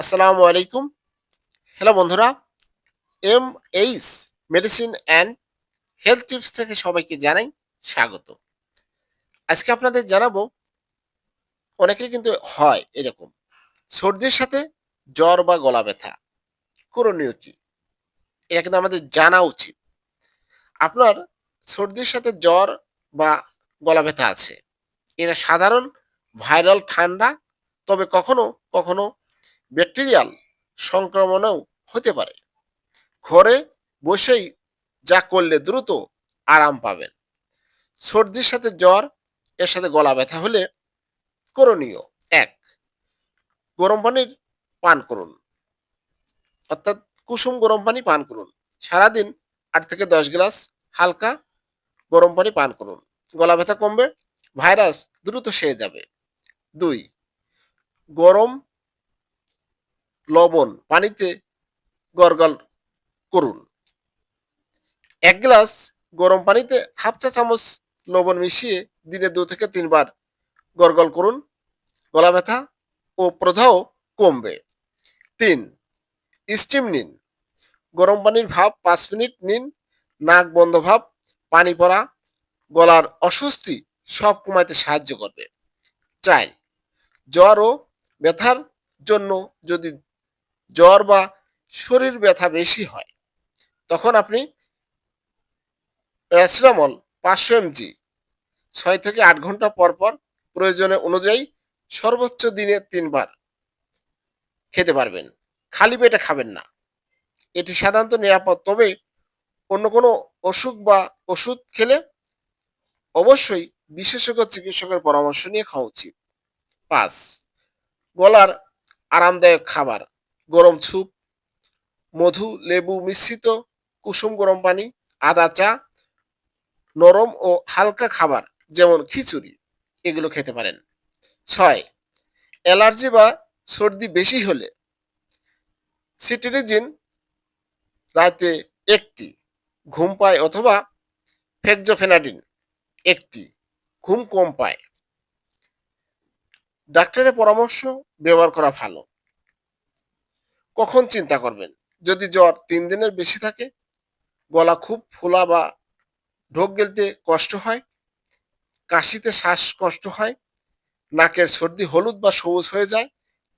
আসসালামু আলাইকুম। হ্যালো বন্ধুরা, M H medicine and health tips থেকে সবাইকে জানাই স্বাগত। আজকে আপনাদের জানাব অনেকের কিন্তু হয় এরকম, সর্দির সাথে জ্বর বা গলা ব্যথা, করণীয় কি? এটা কিন্তু আমাদের জানা উচিত। আপনার সর্দির সাথে জ্বর বা গলা ব্যথা আছে, এটা সাধারণ ভাইরাল ঠান্ডা, তবে কখনো কখনো ব্যাকটেরিয়াল সংক্রমণও হতে পারে। ঘরে বসেই যা করলে দ্রুত আরাম পাবেন। সর্দির সাথে জ্বর, এর সাথে গলা ব্যথা হলে করণীয় এক। গরম পানির পান করুন। অর্থাৎ কুসুম গরম পানি পান করুন। সারাদিন আট থেকে দশ গ্লাস হালকা গরম পানি পান করুন। গলা ব্যথা কমবে, ভাইরাস দ্রুত সেরে যাবে। দুই, গরম লবণ পানিতে গরগল করুন। এক গ্লাস গরম পানিতে হাফ চা চামচ লবণ মিশিয়ে দিনে দু থেকে তিনবার গরগল করুন। গলা ব্যথা ও প্রদাহ কমবে। তিন, স্টিম নিন। গরম পানির ভাপ পাঁচ মিনিট নিন। নাক বন্ধ ভাব, পানি পড়া, গলার অস্বস্তি সব কমাইতে সাহায্য করবে। চাই জ্বর ও ব্যথার জন্য যদি জ্বর বা শরীর ব্যথা বেশি হয়, তখন আপনি প্যারাসিটামল পাঁচশো এমজি, ছয় থেকে আট ঘণ্টা পর পর প্রয়োজনে অনুযায়ী সর্বোচ্চ দিনে তিনবার খেতে পারবেন। খালি পেটে খাবেন না। এটি সাধারণত নিরাপদ, তবে অন্য কোনো অসুখ বা ওষুধ খেলে অবশ্যই বিশেষজ্ঞ চিকিৎসকের পরামর্শ নিয়ে খাওয়া উচিত। পাঁচ, গলার আরামদায়ক খাবার। গরম স্যুপ, মধু, লেবু মিশ্রিত, কুসুম গরম পানি, আদা, চা, নরম ও হালকা খাবার, যেমন খিচুড়ি, এগুলো খেতে পারেন। ছয়, অ্যালার্জি বা সর্দি বেশি হলে সিটিরিজিন রাতে একটি, ঘুম পায় অথবা ফেকজোফেনাডিন একটি, ঘুম কম পায়। ডাক্তারের পরামর্শ, ব্যবহার করা ভালো। কখন চিন্তা করবেন? যদি জ্বর তিন দিনের বেশি থাকে, গলা খুব ফোলা বা ঢোক গেলতে কষ্ট হয়, কাশিতে শ্বাস কষ্ট হয়, নাকের সর্দি হলুদ বা সবুজ হয়ে যায়,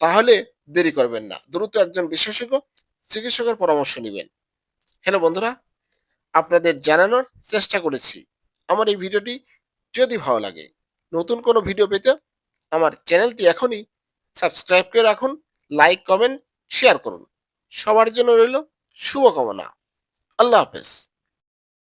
তাহলে দেরি করবেন না। দ্রুত একজন বিশেষজ্ঞ চিকিৎসকের পরামর্শ নেবেন। হ্যালো বন্ধুরা, আপনাদের জানানোর চেষ্টা করেছি। আমার এই ভিডিওটি যদি ভালো লাগে, নতুন কোনো ভিডিও পেতে আমার চ্যানেলটি এখনই সাবস্ক্রাইব করে রাখুন, লাইক, কমেন্ট শেয়ার করুন। সবার জন্য রইল শুভকামনা। আল্লাহ হাফেজ।